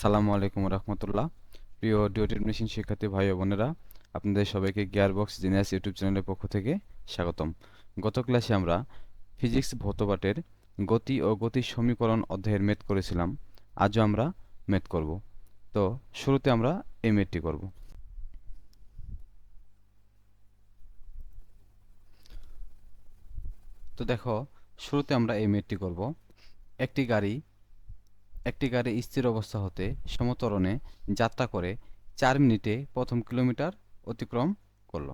আসসালামু আলাইকুম রহমতুল্লাহ। প্রিয় ডিওটির মেশিন শিক্ষার্থী ভাই বোনেরা, আপনাদের সবাইকে গিয়ারবক্স জিনিয়াস ইউটিউব চ্যানেলের পক্ষ থেকে স্বাগতম। গত ক্লাসে আমরা ফিজিক্স ভৌতপাঠের গতি ও গতির সমীকরণ অধ্যায়ের মেথ করেছিলাম। আজও আমরা মেথ করব। তো শুরুতে আমরা এই মেথটি করব। তো দেখো, শুরুতে আমরা এই মেথটি করব। একটি গাড়ি একটি গাড়ি স্থির অবস্থা হতে সমতরণে যাত্রা করে চার মিনিটে প্রথম কিলোমিটার অতিক্রম করল।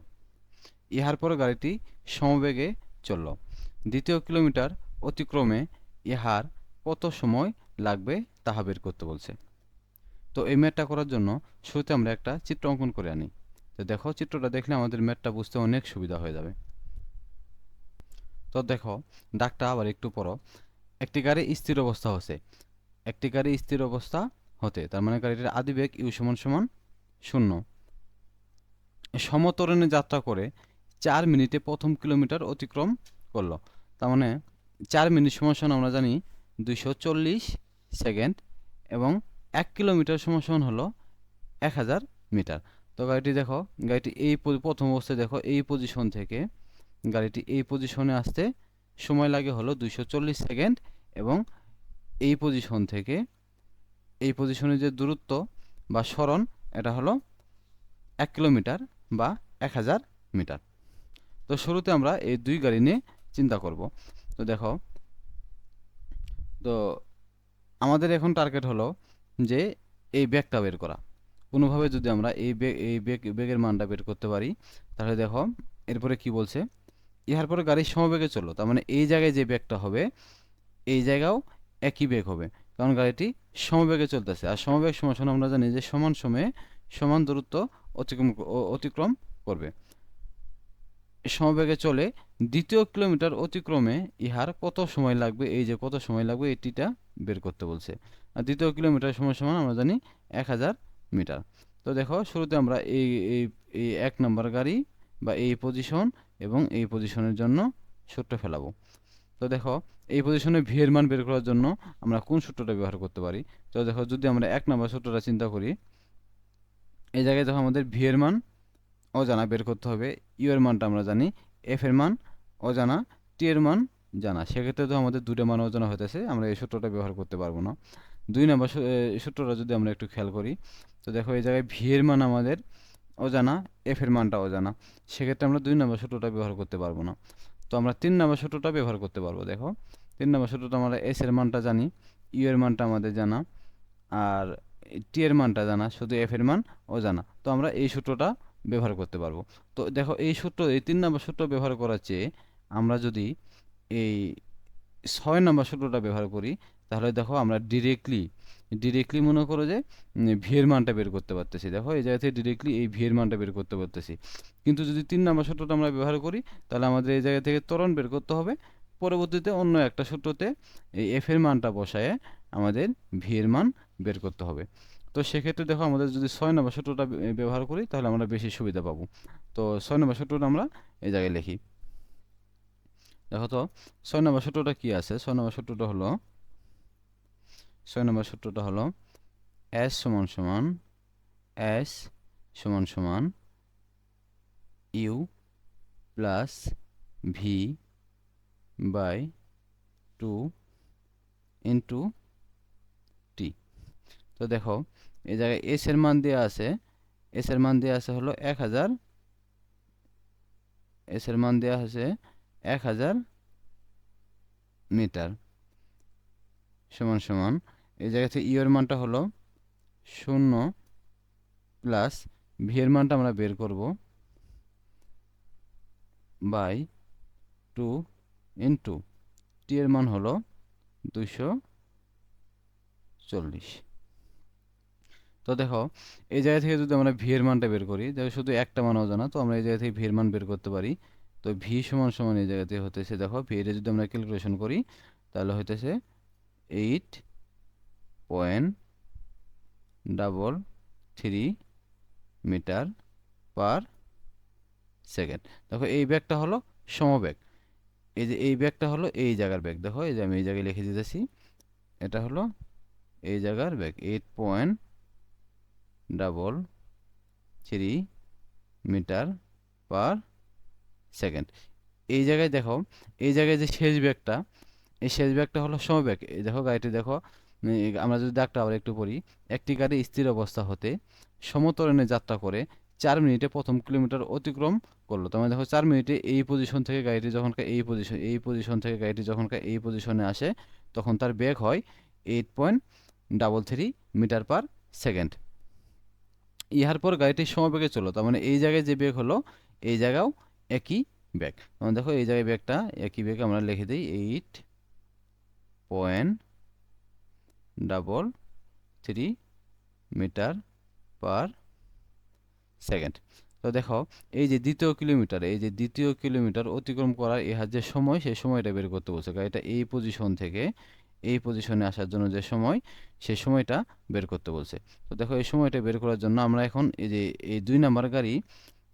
ইহার পর গাড়িটি সমবেগে চলল। দ্বিতীয় কিলোমিটার অতিক্রমে ইহার কত সময় লাগবে তাহা বের করতে বলছে। তো এই ম্যাটটা করার জন্য শুরুতে আমরা একটা চিত্র অঙ্কন করে আনি। তো দেখো, চিত্রটা দেখলে আমাদের ম্যাটটা বুঝতে অনেক সুবিধা হয়ে যাবে। তো দেখো ডাকটা আবার একটু পরো। একটি গাড়ি স্থির অবস্থা হচ্ছে। একটি গাড়ি স্থির অবস্থা হতে, তার মানে গাড়িটির আদিবেগ ইউ সমান সমান শূন্য। সমতরণে যাত্রা করে চার মিনিটে প্রথম কিলোমিটার অতিক্রম করল। তার মানে চার মিনিট সমান আমরা জানি দুইশো চল্লিশ সেকেন্ড এবং এক কিলোমিটার সমান হলো এক হাজার মিটার। তো গাড়িটি দেখো, গাড়িটি এই প্রথম অবস্থায় দেখো, এই পজিশন থেকে গাড়িটি এই পজিশনে আসতে সময় লাগে হলো দুইশো চল্লিশ সেকেন্ড এবং এই পজিশন থেকে এই পজিশনের যে দূরত্ব বা সরণ, এটা হলো এক কিলোমিটার বা এক হাজার মিটার। তো শুরুতে আমরা এই দুই গাড়ি নিয়ে চিন্তা করব। তো দেখো, তো আমাদের এখন টার্গেট হলো যে এই ব্যাগটা বের করা। কোনোভাবে যদি আমরা এই বেগ এই বেগ বেগের মানটা বের করতে পারি, তাহলে দেখো, এরপরে কি বলছে? ইহার পরে গাড়ির সমবেগে চলল। তার মানে এই জায়গায় যে ব্যাগটা হবে, এই জায়গাও একই বেগ হবে। কারণ গাড়িটি সমবেগে চলতেছে। আর সমবেগ সমান আমরা জানি যে সমান সময়ে সমান দূরত্ব অতিক্রম অতিক্রম করবে। সমবেগে চলে দ্বিতীয় কিলোমিটার অতিক্রমে ইহার কত সময় লাগবে? এই যে কত সময় লাগবে? এটিটা বের করতে বলছে। আর দ্বিতীয় কিলোমিটার সময় সমান আমরা জানি এক হাজার মিটার। তো দেখো, শুরুতে আমরা এই এই এক নম্বর গাড়ি বা এই পজিশন এবং এই পজিশনের জন্য সূত্র ফেলাবো। তো দেখো, এই পজিশনে ভি এর মান বের করার জন্য আমরা কোন সূত্রটা ব্যবহার করতে পারি? তো দেখো, যদি আমরা এক নম্বর সূত্রটা চিন্তা করি, এই জায়গায় দেখো আমাদের ভি এর মান অজানা বের করতে হবে। ইউ এর মানটা আমরা জানি এফ এর মান অজানা টি এর মান জানা। সেক্ষেত্রে তো আমাদের দুটো মান অজানা হতেছে আমরা এই সূত্রটা ব্যবহার করতে পারব না। দুই নম্বর সূত্রটা যদি আমরা একটু খেয়াল করি, তো দেখো এই জায়গায় ভি এর মান আমাদের অজানা এফ এর মানটা অজানা। সেক্ষেত্রে আমরা দুই নম্বর সূত্রটা ব্যবহার করতে পারব না। তো আমরা তিন নম্বর সূত্রটা ব্যবহার করতে পারব, দেখো। তিন নম্বর সূত্রটা আমরা এস এর মানটা জানি ইউ এর মানটা আমাদের জানা, আর টি এর মানটা জানা, শুধু এফ এর মান ও জানা তো আমরা এই সূত্রটা ব্যবহার করতে পারব। তো দেখো, এই সূত্র, এই তিন নম্বর সূত্র ব্যবহার করার চেয়ে আমরা যদি এই ছয় নম্বর সূত্রটা ব্যবহার করি তাহলে দেখো আমরা ডিরেক্টলি ডিরেক্টলি মনে করো যে ভিয়ের মানটা বের করতে পারতেছি। দেখো এই জায়গা থেকে ডিরেক্টলি এই ভিয়ের মানটা বের করতে পারতেছি। কিন্তু যদি তিন নম্বর সূত্রটা আমরা ব্যবহার করি, তাহলে আমাদের এই জায়গা থেকে ত্বরণ বের করতে হবে। পরবর্তীতে অন্য একটা সূত্রতে এই এফ এর মানটা বসায় আমাদের ভিয়ের মান বের করতে হবে। তো সেক্ষেত্রে দেখো আমাদের যদি ছয় নম্বর সূত্রটা ব্যবহার করি, তাহলে আমরা বেশি সুবিধা পাবো। তো ছয় নম্বর সূত্রটা আমরা এই জায়গায় লিখি। দেখো তো, ছয় নম্বর সূত্রটা কী আছে? ছয় নম্বর সূত্রটা হলো ছয় নম্বর সূত্রটা হলো এস সমান সমান এস সমান সমান U plus V by two into T তো দেখো, এই জায়গায় এস এর মান দেওয়া আছে এস এর মান দেওয়া আছে হলো এক হাজার এস এর মান দেওয়া আছে এক হাজার মিটার। সমান সমান এই জায়গা থেকে ইউ এর মানটা হলো শূন্য প্লাস ভি এর মানটা আমরা বের করব বাই টু ইন্টু টি এর মান হলো দুইশো চল্লিশ। তো দেখো, এই জায়গা থেকে যদি আমরা ভি এর মানটা বের করি দেখো শুধু একটা মান অজানা, তো আমরা এই জায়গা থেকে ভি এর মান বের করতে পারি। তো ভি সমান সমান এই জায়গাতে হতেছে, দেখো ভি এর যদি আমরা ক্যালকুলেশন করি, তাহলে হইতেছে eight point double three metre per second. দেখো, এই ব্যাগটা হলো সমবেগ। এই যে, এই ব্যাগটা হলো এই জায়গার ব্যাগ। দেখো, এই যে, আমি এই জায়গায় লিখে দিতেছি। এটা হলো এই জায়গার bag. Eight point double three metre per second. এই জায়গায় দেখো, এই জায়গায় যে শেষ ব্যাগটা, এই শেষ ব্যাগটা হলো সমব্যাগ এই দেখো, গাড়িটি দেখো আমরা যদি দাগটা আবার একটু পড়ি, একটি গাড়ি স্থির অবস্থা হতে সমতরণে যাত্রা করে চার মিনিটে প্রথম কিলোমিটার অতিক্রম করল। তোমার দেখো চার মিনিটে এই পজিশন থেকে গাড়িটি যখন এই পজিশন এই পজিশন থেকে গাড়িটি যখন এই পজিশনে আসে, তখন তার বেগ হয় eight point double three metre per second ইহার পর গাড়িটি সমবেগে চলো তার মানে এই জায়গায় যে বেগ হলো, এই জায়গাও একই বেগ। তখন দেখো এই জায়গায় বেগটা, একই বেগ আমরা লিখে দিই eight point double three metre per second তো দেখো, এই যে দ্বিতীয় কিলোমিটার, এই যে দ্বিতীয় কিলোমিটার অতিক্রম করার ইহার যে সময়, সেই সময়টা বের করতে বলছে। কারণ এটা এই পজিশন থেকে এই পজিশনে আসার জন্য যে সময়, সেই সময়টা বের করতে বলছে। তো দেখো, এই সময়টা বের করার জন্য আমরা এখন এই যে এই দুই নাম্বার গাড়ি,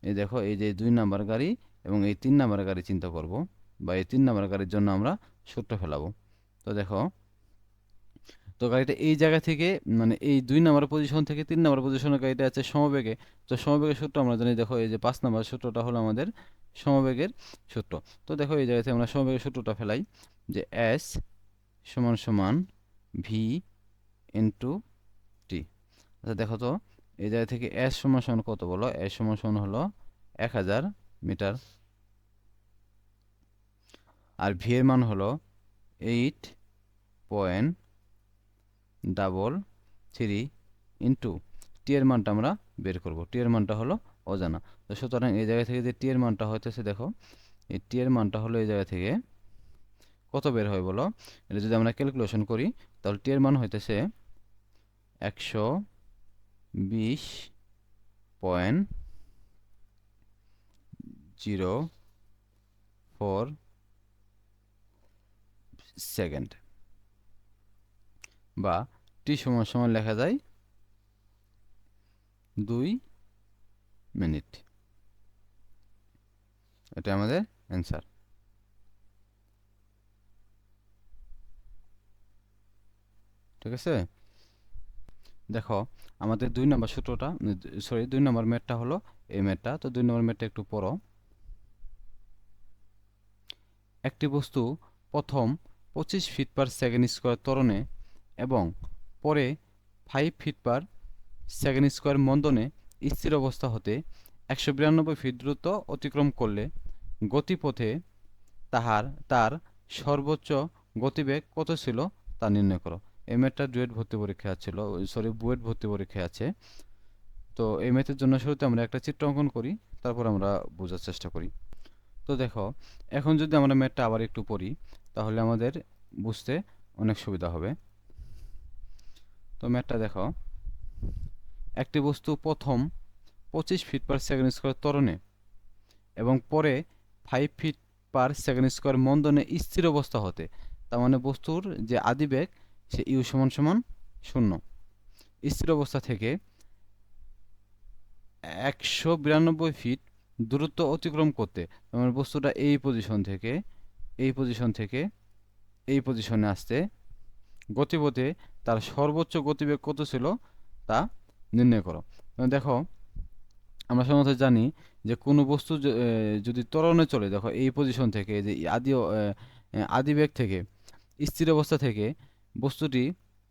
এই দেখো, এই যে দুই নাম্বার গাড়ি এবং এই তিন নাম্বার গাড়ি চিন্তা করব বা এই তিন নাম্বার গাড়ির জন্য আমরা সূত্র ফেলাবো। তো দেখো তো গাড়িটা এই জায়গা থেকে মানে এই দুই নাম্বার পজিশন থেকে তিন নাম্বার পজিশনের গাড়িটা আছে সমবেগে। তো সমবেগের সূত্র আমরা জানি, দেখো এই যে পাঁচ নাম্বার সূত্রটা হলো আমাদের সমবেগের সূত্র। তো দেখো এই জায়গা থেকে আমরা সমবেগের সূত্রটা ফেলাই, যে এস সমান সমান ভি ইন্টু টি আচ্ছা দেখো তো, এই জায়গা থেকে এস সমান সমান কত বলো? এস সমান সমান হলো এক হাজার মিটার। আর ভি এর মান হলো eight point double three into T এর মানটা আমরা বের করব। টি এর মানটা হলো অজানা। তো সুতরাং এই জায়গা থেকে যে টি এর মানটা হইতেছে, দেখো, এই টি এর মানটা হলো এই জায়গা থেকে কত বের হয় বলো? এটা যদি আমরা ক্যালকুলেশন করি, তাহলে টি এর মান হইতেছে একশো বিশ পয়েন্ট জিরো ফোর সেকেন্ড। বা টি সমান সমান লেখা যায় দুই মিনিট। এটা আমাদের অ্যান্সার ঠিক আছে? দেখো, আমাদের দুই নম্বর সূত্রটা সরি দুই নম্বর ম্যাটটা হলো এই ম্যাটটা তো দুই নম্বর ম্যাটটা একটু পড়ো। একটি বস্তু প্রথম পঁচিশ ফিট পার সেকেন্ড স্কোয়ার ত্বরণে এবং পরে five feet per second square মন্দনে স্থির অবস্থা হতে একশো বিরানব্বই ফিট দ্রুত অতিক্রম করলে গতিপথে তাহার, তার সর্বোচ্চ গতিবেগ কত ছিল তা নির্ণয় করো। এই ম্যাথটা ডুয়েট ভর্তি পরীক্ষা ছিল সরি বুয়েট ভর্তি পরীক্ষা আছে। তো এই ম্যাথের জন্য শুরুতে আমরা একটা চিত্র অঙ্কন করি, তারপর আমরা বোঝার চেষ্টা করি। তো দেখো, এখন যদি আমরা ম্যাথটা আবার একটু পড়ি, তাহলে আমাদের বুঝতে অনেক সুবিধা হবে। তো ম্যাথটা দেখো। একটি বস্তু প্রথম পঁচিশ ফিট পার সেকেন্ড স্কোয়ার ত্বরণে এবং পরে five feet per second square মন্দনে স্থির অবস্থা হতে। তার মানে বস্তুর যে আদিবেগ সে ইউ সমান সমান শূন্য। স্থির অবস্থা থেকে একশো বিরানব্বই ফিট দূরত্ব অতিক্রম করতে। তার মানে বস্তুটা এই পজিশন থেকে, এই পজিশন থেকে, এই পজিশনে আসতে গতিপথে তার সর্বোচ্চ গতিবেগ কত ছিল তা নির্ণয় করো। দেখো, আমরা সাধারণত জানি যে কোনো বস্তু যদি ত্বরণে চলে, দেখো এই পজিশন থেকে যে আদি আদি বেগ থেকে, স্থির অবস্থা থেকে বস্তুটি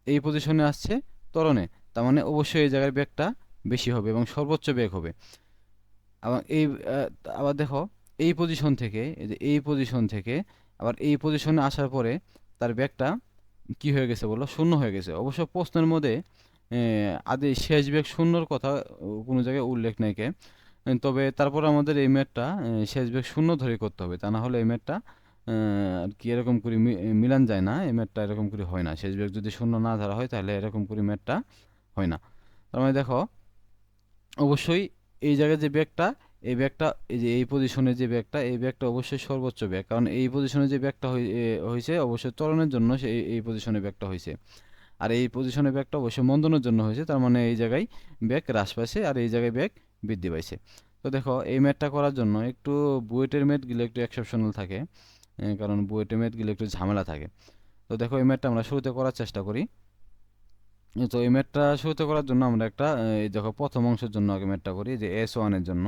এই পজিশনে আসছে ত্বরণে, তার মানে অবশ্যই এই জায়গায় বেগটা বেশি হবে এবং সর্বোচ্চ বেগ হবে। এবং এই আবার দেখো, এই পজিশন থেকে, এই যে এই পজিশন থেকে, আবার এই পজিশনে আসার পরে তার ব্যাগটা কি হয়ে গেছে বলো? শূন্য হয়ে গেছে। অবশ্য প্রশ্নের মধ্যে আদি শেষ বেগ শূন্যর কথা কোনো জায়গায় উল্লেখ নেই কে। তবে তারপর আমাদের এই ম্যাটটা শেষ বেগ শূন্য ধরে করতে হবে। তা না হলে এই ম্যাটটা আর কি এরকম করে মিলান যায় না। এই ম্যাটটা এরকম করে হয় না। শেষ বেগ যদি শূন্য না ধরা হয়, তাহলে এরকম করে ম্যাটটা হয় না। তার মানে দেখো, অবশ্যই এই জায়গায় যে ব্যাগটা এই ব্যাগটা, এই যে এই পজিশনে যে ব্যাগটা, এই ব্যাগটা অবশ্যই সর্বোচ্চ ব্যাগ। কারণ এই পজিশনে যে ব্যাগটা হয়েছে অবশ্যই ত্বরণের জন্য সে এই পজিশনে ব্যাগটা হয়েছে আর এই পজিশনে ব্যাগটা অবশ্যই মন্দনের জন্য হয়েছে তার মানে এই জায়গায় ব্যাগ হ্রাস পাইছে আর এই জায়গায় ব্যাগ বৃদ্ধি পাইছে। তো দেখো, এই ম্যাথটা করার জন্য একটু বুয়েটের ম্যাথগুলো একটু এক্সেপশনাল থাকে কারণ বুয়েটের ম্যাথগুলো একটু ঝামেলা থাকে। তো দেখো, এই ম্যাথটা আমরা শুরুতে করার চেষ্টা করি। তো এই ম্যাথটা শুরুতে করার জন্য আমরা একটা এই দেখো, প্রথম অংশের জন্য আগে ম্যাথটা করি যে এস ওয়ানের জন্য।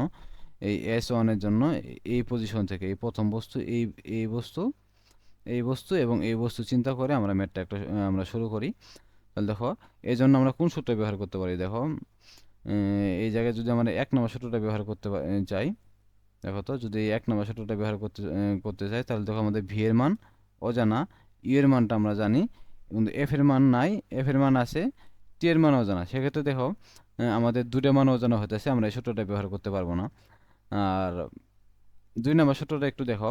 এই এস ওয়ানের জন্য এই পজিশন থেকে, এই প্রথম বস্তু, এই এই বস্তু এই বস্তু এবং এই বস্তু চিন্তা করে আমরা ম্যাটটা একটা আমরা শুরু করি। তাহলে দেখো, এই জন্য আমরা কোন সূত্র ব্যবহার করতে পারি? দেখো এই জায়গায় যদি আমরা এক নম্বর সূত্রটা ব্যবহার করতে চাই, দেখো তো, যদি এক নম্বর সূত্রটা ব্যবহার করতে করতে চাই, তাহলে দেখো আমাদের ভি এর মান অজানা ইউ এর মানটা আমরা জানি, কিন্তু এফ এর মান নাই এফ এর মান আছে টি এর মান অজানা। সেক্ষেত্রে দেখো আমাদের দুটো মান অজানা হতেছে আমরা এই সূত্রটা ব্যবহার করতে পারব না। আর দুই নম্বর সূত্রটা একটু দেখো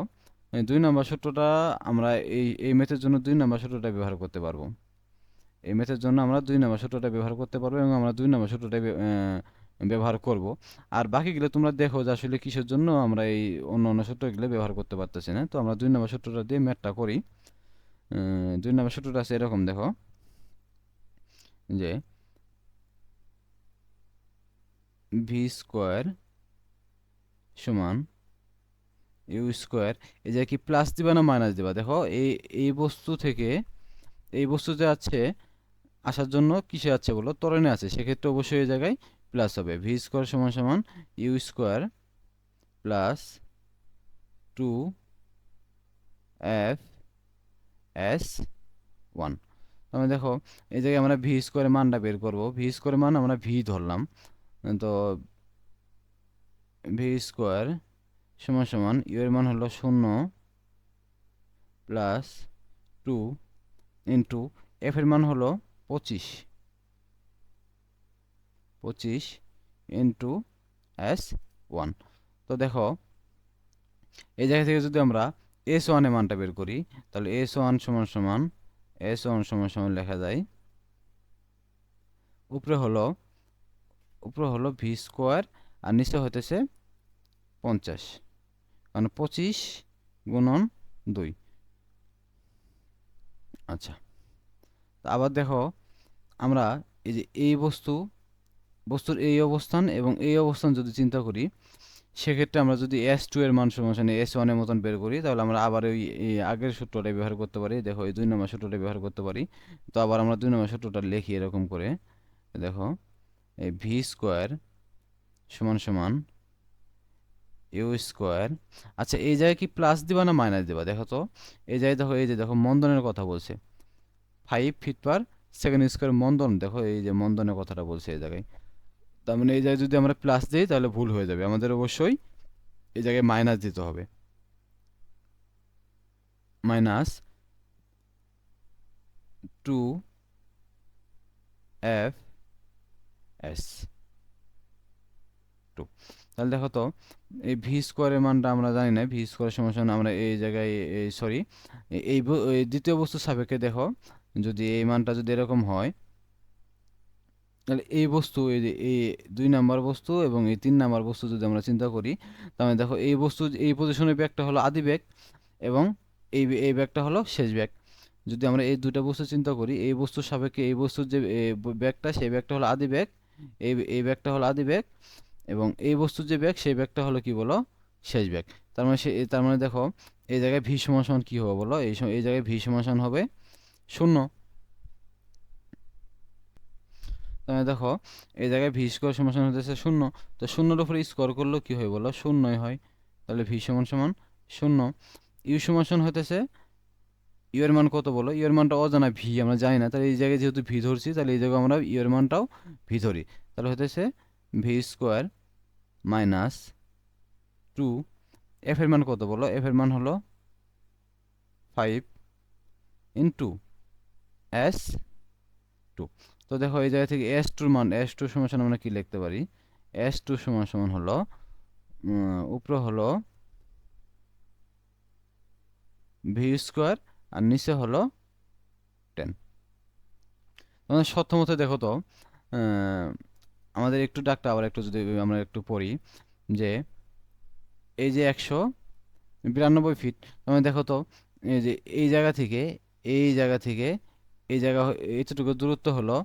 দুই নম্বর সূত্রটা আমরা এই এই ম্যাথের জন্য দুই নম্বর সূত্রটা ব্যবহার করতে পারব। এই ম্যাথের জন্য আমরা দুই নম্বর সূত্রটা ব্যবহার করতে পারব এবং আমরা দুই নম্বর সূত্রটা ব্যবহার করব। আর বাকিগুলো তোমরা দেখো যে আসলে কিসের জন্য আমরা এই অন্য অন্য সূত্রগুলো ব্যবহার করতে পারতেছি না। তো আমরা দুই নম্বর সূত্রটা দিয়ে ম্যাথটা করি। দুই নম্বর সূত্রটা আছে এরকম, দেখো। যে ভি স্কোয়ার সমান ইউ স্কোয়ার এই যে কি প্লাস দিবা না মাইনাস দিবা? দেখো, এই এই বস্তু থেকে, এই বস্তুতে আছে, আসার জন্য কিসে আছে বলো? ত্বরণে আছে। সেক্ষেত্রে অবশ্যই এই জায়গায় প্লাস হবে। ভি স্কোয়ার সমান সমান U square plus two F S one তাহলে দেখো, এই জায়গায় আমরা ভি স্কোয়ারের মানটা বের করব। ভি স্কোয়ারের মান আমরা ভি ধরলাম। তো ভি স্কোয়ার সমান সমান ইউ এর মান হলো শূন্য প্লাস টু ইন্টু এফ এর মান হলো পঁচিশ। পঁচিশ ইন্টু এস ওয়ান তো দেখো, এই জায়গা থেকে যদি আমরা এস ওয়ান ওয়ানের মানটা বের করি, তাহলে এস ওয়ান সমান সমান এস ওয়ান সমান সমান লেখা যায়, উপরে হলো উপরে হলো ভি স্কোয়ার আর নিচে হতেছে পঞ্চাশ। মানে পঁচিশ গুণন দুই। আচ্ছা। তো আবার দেখো, আমরা এই যে এই বস্তু, বস্তুর এই অবস্থান এবং এই অবস্থান যদি চিন্তা করি, সেক্ষেত্রে আমরা যদি এস টু এর মান সমান এস ওয়ানের মতন বের করি, তাহলে আমরা আবার ওই আগের সূত্রটা ব্যবহার করতে পারি। দেখো, এই দুই নম্বর সূত্রটা ব্যবহার করতে পারি। তো আবার আমরা দুই নম্বর সূত্রটা লিখি এরকম করে। দেখো, এই ভি স্কোয়ার সমান সমান ইউ স্কোয়ার আচ্ছা এই জায়গায় কি প্লাস দিবা না মাইনাস দিবা? দেখো তো, এই জায়গায় দেখো, এই যে দেখো, মন্দনের কথা বলছে। Five feet per second square মন্দন। দেখো, এই যে মন্দনের কথাটা বলছে এই জায়গায়। তার মানে এই জায়গায় যদি আমরা প্লাস দিই, তাহলে ভুল হয়ে যাবে। আমাদের অবশ্যই এই জায়গায় মাইনাস দিতে হবে। Minus two F S two তাহলে দেখো তো, এই ভি স্কোয়ারের মানটা আমরা জানি না ভি স্কোয়ারের সমান আমরা এই জায়গায়, এই সরি এই দ্বিতীয় বস্তুর সাপেক্ষে দেখো, যদি এই মানটা যদি এরকম হয়, তাহলে এই বস্তু, এই যে, এই দুই নাম্বার বস্তু এবং এই তিন নাম্বার বস্তু যদি আমরা চিন্তা করি তাহলে দেখো এই বস্তু, এই পজিশনের ব্যাগটা হলো আদি ব্যাগ এবং এই এই ব্যাগটা হলো শেষ ব্যাগ। যদি আমরা এই দুটা বস্তু চিন্তা করি, এই বস্তুর সাপেক্ষে এই বস্তুর যে ব্যাগটা, সেই ব্যাগটা হলো আদি ব্যাগ, এই এই ব্যাগটা হলো আদি ব্যাগ এবং এই বস্তুর যে ব্যাগ সেই ব্যাগটা হলো কি বলো? শেষ ব্যাগ তার মানে সে, তার মানে দেখো, এই জায়গায় ভি সমান কি হবে বলো? এই এই জায়গায় ভি সমান হবে শূন্য। তাহলে দেখো, এই জায়গায় ভি স্কোয়ার সমান হতেছে শূন্য। তো শূন্যর উপরে স্কোয়ার করলেও কী হয় বলো? শূন্যই হয়। তাহলে ভি সমান সমান শূন্য। ইউ সমান হতেছে ইউ এর মান কত বলো? ইউ এর মানটা অজানা ভি আমরা জানি না। তাহলে এই জায়গায় যেহেতু ভি ধরছি, তাহলে এই জায়গায় আমরা ইউ এর মানটাও ভি ধরি। তাহলে হতেছে V square minus two F এর মান কত বলো? এফ এর মান হলো ফাইভ ইন্টু এস টু তো দেখো, এই জায়গা থেকে এস টুর মান এস টু সমান সমান আমরা কী লিখতে পারি? এস টু সমান সমান হলো উপরে হলো ভি স্কোয়ার আর নিচে হলো টেন তোমাদের সত্যমত দেখো তো আমাদের একটু ডাকটা আবার একটু যদি আমরা একটু পড়ি, যে এই যে একশো বিরানব্বই ফিট তুমি দেখো তো, এই যে এই জায়গা থেকে, এই জায়গা থেকে, এই জায়গা এতটুকু দূরত্ব হলো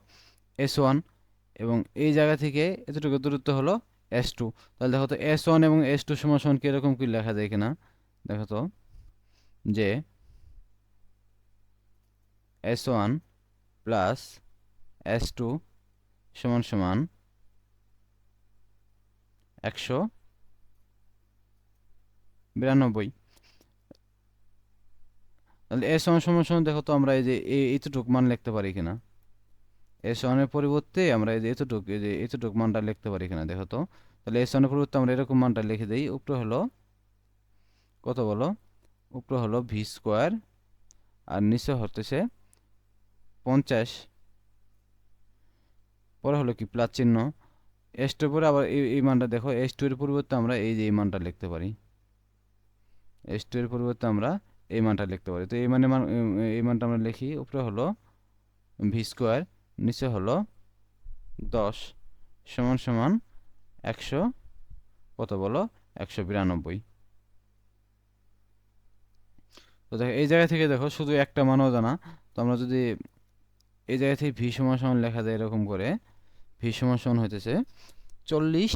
এস ওয়ান এবং এই জায়গা থেকে এতটুকু দূরত্ব হলো এস টু তাহলে দেখো তো এস ওয়ান এবং এস টু সমান সমান কীরকম কি লেখা যায় কিনা? দেখো তো, যে S one plus S two সমান সমান একশো বিরানব্বই। তাহলে এস সমান সমান সমান দেখো তো আমরা এই যে এতটুক মান লিখতে পারি কিনা। এস ওয়ানের পরিবর্তে আমরা এই যে এতটুক, এই যে এতটুক মানটা লিখতে পারি কিনা দেখো তো। তাহলে এস ওয়ানের পরিবর্তে আমরা এরকম মানটা লিখে দিই, উপরে হলো কত বলো? উপরে হলো ভি স্কোয়ার আর নিচে হতেছে পঞ্চাশ। পরে হলো কি? প্লাস চিহ্ন। এস টুর পরে আবার এই এই মানটা দেখো এস টু এর পরিবর্তে আমরা এই যে এই মানটা লিখতে পারি। এস টু এর পরিবর্তে আমরা এই মানটা লিখতে পারি। তো এই মানে মান এই মানটা আমরা লিখি, উপরে হলো ভি স্কোয়ার নিচে হলো দশ সমান সমান একশো, কত বলো? একশো বিরানব্বই। তো দেখো, এই জায়গা থেকে দেখো, শুধু একটা মানও জানা। তো আমরা যদি এই জায়গা থেকে ভি সমান সমান লেখা যায় এরকম করে ভি সমান সমান হইতেছে। চল্লিশ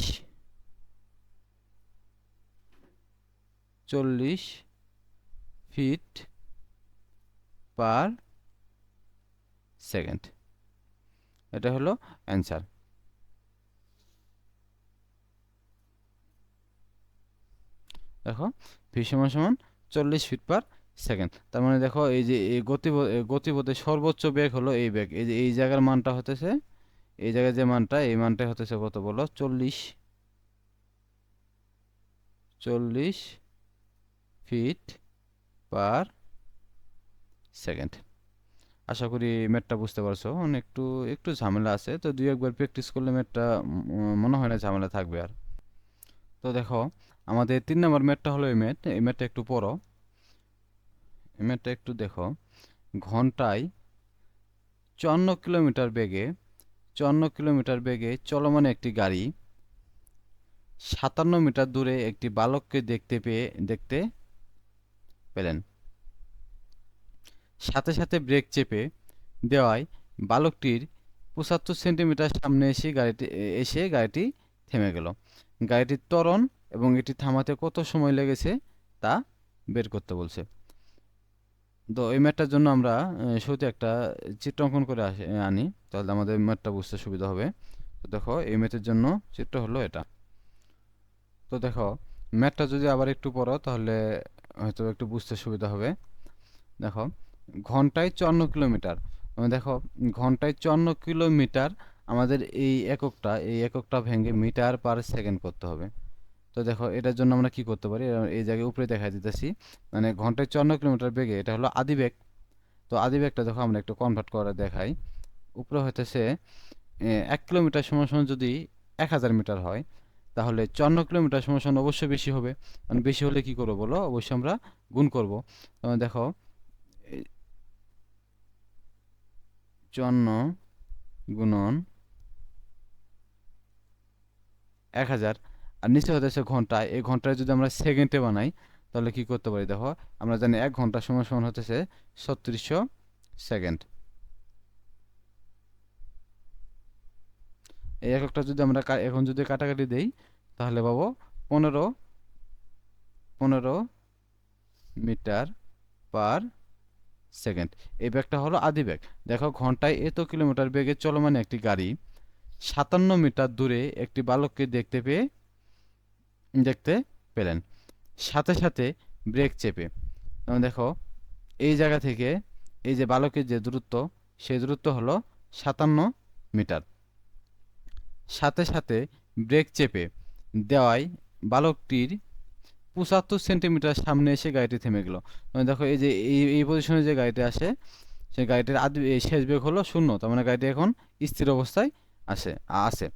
চল্লিশ ফিট পার সেকেন্ড এটা হলো অ্যান্সার দেখো ভি সমান সমান চল্লিশ ফিট পার সেকেন্ড তার মানে দেখো, এই যে, এই গতিপথ গতিপথের সর্বোচ্চ বেগ হলো এই বেগ। এই যে, এই জায়গার মানটা হতেছে এই জায়গায় যে মানটা, এই মানটা হতেছে কত বলো চল্লিশ। চল্লিশ ফিট পার সেকেন্ড আশা করি ম্যাটটা বুঝতে পারছ। অনেক একটু একটু ঝামেলা আছে। তো দুই একবার প্র্যাকটিস করলে ম্যাটটা মনে হয় না ঝামেলা থাকবে আর। তো দেখো, আমাদের তিন নম্বর ম্যাটটা হলো এই ম্যাট এই ম্যাটটা একটু পড়ো। এই ম্যাটটা একটু দেখো। ঘন্টায় চুয়ান্ন কিলোমিটার বেগে চুয়ান্ন কিলোমিটার বেগে চলমান একটি গাড়ি সাতান্ন মিটার দূরে একটি বালককে দেখতে পেয়ে, দেখতে পেলেন। সাথে সাথে ব্রেক চেপে দেওয়ায় বালকটির পঁচাত্তর সেন্টিমিটার সামনে এসে গাড়িটি এসে গাড়িটি থেমে গেল। গাড়িটির ত্বরণ এবং এটি থামাতে কত সময় লেগেছে তা বের করতে বলছে। তো এই ম্যাটটার জন্য আমরা শুরুতে একটা চিত্র অঙ্কন করে আনি। তাহলে আমাদের ম্যাটটা বুঝতে সুবিধা হবে। তো দেখো, এই ম্যাথের জন্য চিত্র হলো এটা। তো দেখো ম্যাথটা যদি আবার একটু পড়ো তাহলে হয়তো একটু বুঝতে সুবিধা হবে। দেখো, ঘন্টায় চুয়ান্ন কিলোমিটার। মানে দেখো, ঘন্টায় চুয়ান্ন কিলোমিটার আমাদের এই এককটা এই এককটা ভেঙে মিটার পার সেকেন্ড করতে হবে। তো দেখো এটার জন্য আমরা কি করতে পারি? এই জায়গায় উপরে দেখা দিতেছি। মানে ঘন্টায় চুয়ান্ন কিলোমিটার বেগে, এটা হলো আদিবেগ তো আদি বেগটা দেখো আমরা একটু কনভার্ট করে দেখাই। উপরে হইতেছে এক কিলোমিটার সমান সমান যদি এক হাজার মিটার হয়, তাহলে চুয়ান্ন কিলোমিটার সমান সমান অবশ্যই বেশি হবে। মানে বেশি হলে কি করব বলো? অবশ্যই আমরা গুণ করব। তো দেখো চুয়ান্ন গুণন এক হাজার আর নিচে হতেছে ঘন্টায় এই ঘন্টায় যদি আমরা সেকেন্ডে বানাই, তাহলে কি করতে পারি? দেখো, আমরা জানি এক ঘণ্টা সমান সমান হতেছে ছত্রিশশো সেকেন্ড এই এককটা যদি আমরা এখন যদি কাটাকাটি দেই, তাহলে পাবো পনেরো পনেরো মিটার পার সেকেন্ড এই ব্যাগটা হলো আদি ব্যাগ। দেখো, ঘন্টায় এত কিলোমিটার বেগে চলমান একটি গাড়ি, সাতান্ন মিটার দূরে একটি বালককে দেখতে পেয়ে দেখতে পেলেন। সাথে সাথে ব্রেক চেপে। দেখো, এই জায়গা থেকে এই যে বালকের যে দূরত্ব, সেই দূরত্ব হলো সাতান্ন মিটার। সাথে সাথে ব্রেক চেপে দেওয়ায় বালকটির পঁচাত্তর সেন্টিমিটার সামনে এসে গাড়িটি থেমে গেল। দেখো, এই যে এই এই পজিশনে যে গাড়িটি আসে, সেই গাড়িটির আদি শেষ বেগ হলো শূন্য, তার মানে গাড়িটি এখন স্থির অবস্থায় আসে আছে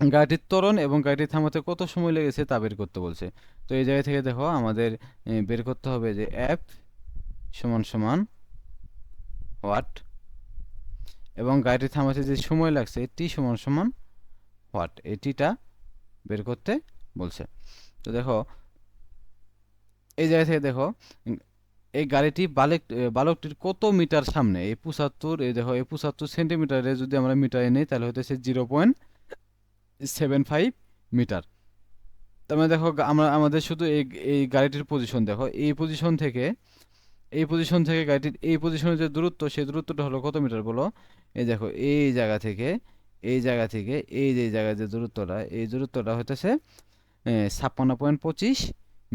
গাড়িটির ত্বরণ এবং গাড়িটি থামাতে কত সময় লেগেছে তা বের করতে বলছে। তো এই জায়গা থেকে দেখো, আমাদের বের করতে হবে যে অ্যাপ সমান সমান হোয়াট এবং গাড়িটি থামাতে যে সময় লাগছে টি সমান সমান হোয়াট এই টিটা বের করতে বলছে। তো দেখো, এই জায়গা থেকে দেখো, এই গাড়িটি বালক বালকটির কত মিটার সামনে? এই পঁচাত্তর, এই দেখো, এই পঁচাত্তর সেন্টিমিটারে যদি আমরা মিটারে নিই, তাহলে হতেছে zero point seven five metre তার মানে দেখো, আমরা, আমাদের শুধু এই এই গাড়িটির পজিশন দেখো। এই পজিশন থেকে, এই পজিশন থেকে গাড়িটির, এই পজিশনের যে দূরত্ব, সেই দূরত্বটা হলো কত মিটার বলো? এই দেখো, এই জায়গা থেকে, এই জায়গা থেকে, এই যে জায়গায় যে দূরত্বটা, এই দূরত্বটা হইতেছে ছাপ্পান্ন পয়েন্ট পঁচিশ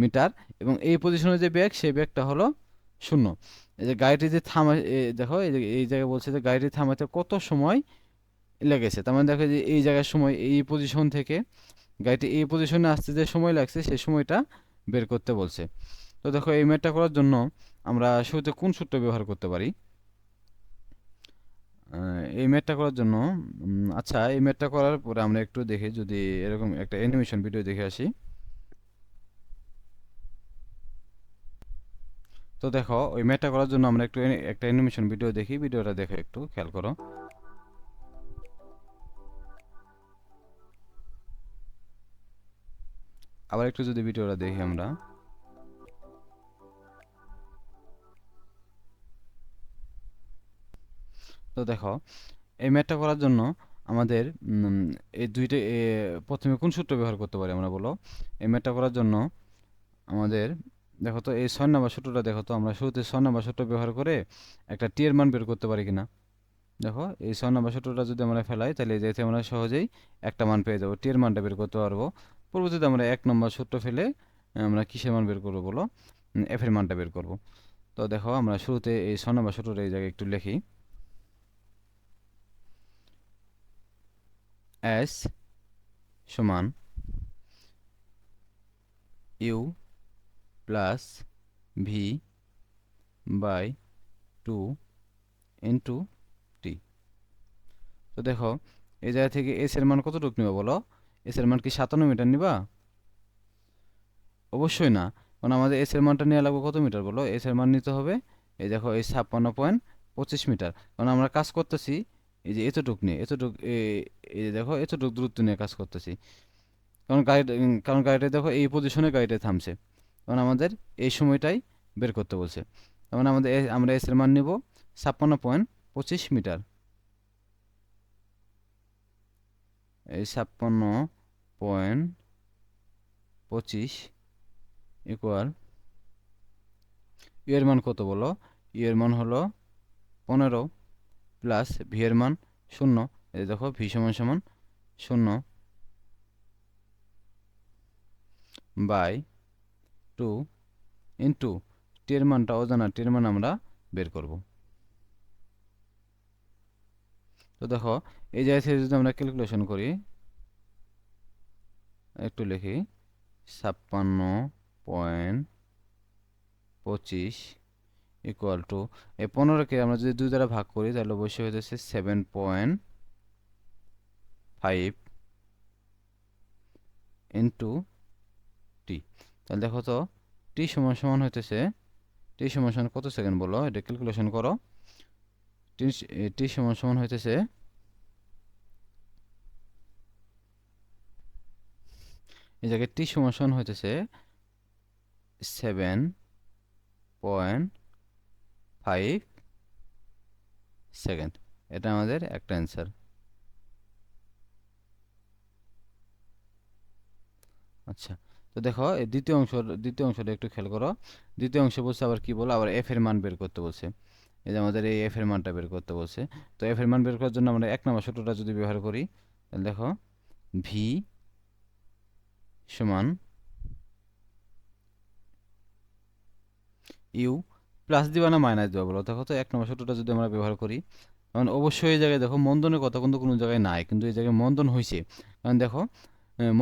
মিটার এবং এই পজিশনের যে ব্যাগ সেই ব্যাগটা হলো শূন্য। এই যে গাড়িটি যে থামা দেখো, এই যে, এই জায়গায় বলছে যে গাড়িটি থামাতে কত সময় লেগেছে। তার মানে দেখো যে এই জায়গার সময়, এই পজিশন থেকে গাড়িটি এই পজিশনে আসতে যে সময় লাগছে, সেই সময়টা বের করতে বলছে। তো দেখো, এই ম্যাথটা করার জন্য আমরা শুরুতে কোন সূত্র ব্যবহার করতে পারি? এই ম্যাথটা করার জন্য আচ্ছা এই ম্যাথটা করার পরে আমরা একটু দেখি, যদি এরকম একটা অ্যানিমেশন ভিডিও দেখে আসি। তো দেখো, ওই ম্যাথটা করার জন্য আমরা একটু একটা অ্যানিমেশন ভিডিও দেখি ভিডিওটা দেখো একটু খেয়াল করো। আবার একটু যদি ভিডিওটা দেখি আমরা। তো দেখো, এই ম্যাথটা করার জন্য আমাদের এই দুইটা প্রথমে কোন সূত্র ব্যবহার করতে পারি আমরা বলো? এই ম্যাথটা করার জন্য আমাদের, দেখো তো এই ছয় নাম্বার সূত্রটা দেখো তো, আমরা শুরুতে ছয় নাম্বার সূত্র ব্যবহার করে একটা টি এর মান বের করতে পারি কিনা? দেখো, এই ছয় নাম্বার সূত্রটা যদি আমরা ফেলাই, তাহলে যেতে আমরা সহজেই একটা মান পেয়ে যাব টি এর মানটা বের করতে পারব। পরবর্তীতে আমরা এক নম্বর সূত্র ফেলে আমরা কিসের মান বের করব বলো? এফ এর মানটা বের করব। তো দেখো, আমরা শুরুতে এই ছয় নম্বর সূত্রটা এই জায়গায় একটু লিখি। এস সমান U plus V by two into T তো দেখো, এই জায়গা থেকে এস এর মান কতটুকু নিবা বলো? এস এর মান কি সাতান্ন মিটার নিবা? অবশ্যই না। কারণ আমাদের এস এর মানটা নেওয়া লাগবে কত মিটার বলো? এস এর মান নিতে হবে এই দেখো এই ছাপ্পান্ন পয়েন্ট পঁচিশ মিটার। কারণ আমরা কাজ করতেছি এই যে এতটুক নিয়ে এতটুক এই যে দেখো এতটুক দূরত্ব নিয়ে কাজ করতেছি। কারণ উম, কারণ গাড়িটা দেখো এই পজিশনে গাড়িটা থামছে। কারণ আমাদের এই সময়টাই বের করতে বলছে। তার মানে আমাদের আমরা এস এর মান নিব ছাপ্পান্ন পয়েন্ট পঁচিশ মিটার এই ছাপ্পান্ন পয়েন্ট পঁচিশ ইকুয়াল ইউ এর মান কত বলো? ইউ এর মান হলো পনেরো প্লাস ভি এর মান শূন্য। এই দেখো ভি সমান সমান শূন্য বাই টু ইন্টু টি এর মানটা অজানা টের মান আমরা বের করব। তো দেখো এই জায়গা থেকে যদি আমরা ক্যালকুলেশন করি, একটু লিখি, ছাপ্পান্ন পয়েন্ট পঁচিশ ইকুয়াল টু এই পনেরোকে আমরা যদি দুই দ্বারা ভাগ করি, তাহলে অবশ্যই হতেছে seven point five into T তাহলে দেখো তো টি সমান সমান হইতেছে টি সমান সমান কত সেকেন্ড বলো? এটা ক্যালকুলেশন করো। টি টি সমান সমান হইতেছে এই জায়গায় টি সমান হইতেছে সেভেন পয়েন্ট ফাইভ সেকেন্ড এটা আমাদের একটা অ্যান্সার আচ্ছা তো দেখো, এই দ্বিতীয় অংশ, দ্বিতীয় অংশটা একটু খেয়াল করো। দ্বিতীয় অংশ বলছে আবার কি বলো? আবার এফ এর মান বের করতে বলছে। এই যে আমাদের এই এফ এর মানটা বের করতে বলছে। তো এফ এর মান বের করার জন্য আমরা এক নম্বর সূত্রটা যদি ব্যবহার করি, তাহলে দেখো ভি সমান ইউ প্লাস দিবা না মাইনাস দিবা বলো। দেখো তো এক নম্বর সূত্রটা যদি আমরা ব্যবহার করি কারণ অবশ্যই এই জায়গায় দেখো মন্দনের কথা কিন্তু কোনো জায়গায় নাই, কিন্তু এই জায়গায় মন্দন হয়েছে কারণ দেখো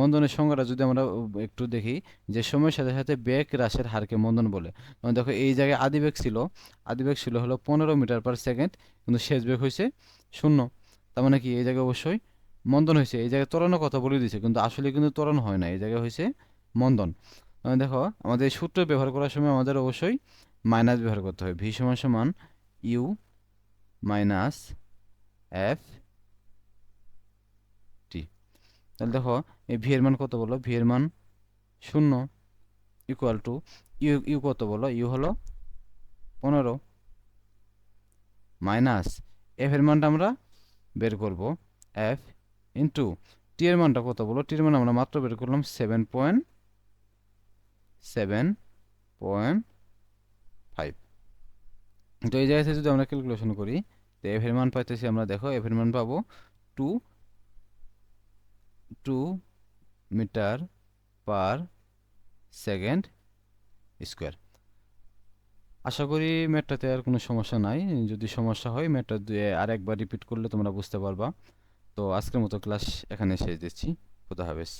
মন্দনের সংজ্ঞাটা যদি আমরা একটু দেখি, যে সময়ের সাথে সাথে বেগ হ্রাসের হারকে মন্দন বলে। কারণ দেখো এই জায়গায় আদি বেগ ছিল, আদি বেগ ছিল হলো পনেরো মিটার পার সেকেন্ড কিন্তু শেষ বেগ হয়েছে শূন্য। তার মানে কি? এই জায়গায় অবশ্যই মন্দন হয়েছে। এই জায়গায় ত্বরণের কথা বলে দিয়েছে, কিন্তু আসলে কিন্তু ত্বরণ হয় না। এই জায়গায় হয়েছে মন্দন। মানে দেখো, আমাদের সূত্র ব্যবহার করার সময় আমাদের অবশ্যই মাইনাস ব্যবহার করতে হবে। ভি সমান সমান ইউ মাইনাস এফ টি তাহলে দেখো, এই ভি এর মান কত বলো ভি এর মান শূন্য ইকুয়াল টু ইউ ইউ কত বলো ইউ হলো পনেরো মাইনাস এফ এর মানটা আমরা বের করব। এফ ইন্টু টি এর মানটা কত বলো? টি এর মান আমরা মাত্র বের করলাম seven point seven point five তো এই জায়গাতে যদি আমরা ক্যালকুলেশন করি, তো এফ এর মান পাইতেছি আমরা দেখো এফ এর মান পাবো two two metre per second square আশা করি ম্যাটটাতে আর কোনো সমস্যা নাই। যদি সমস্যা হয় ম্যাটটা দিয়ে আরেকবার রিপিট করলে তোমরা বুঝতে পারবা। তো আজকের মতো ক্লাস এখানে শেষ দিচ্ছি। খুদা হাফেজ।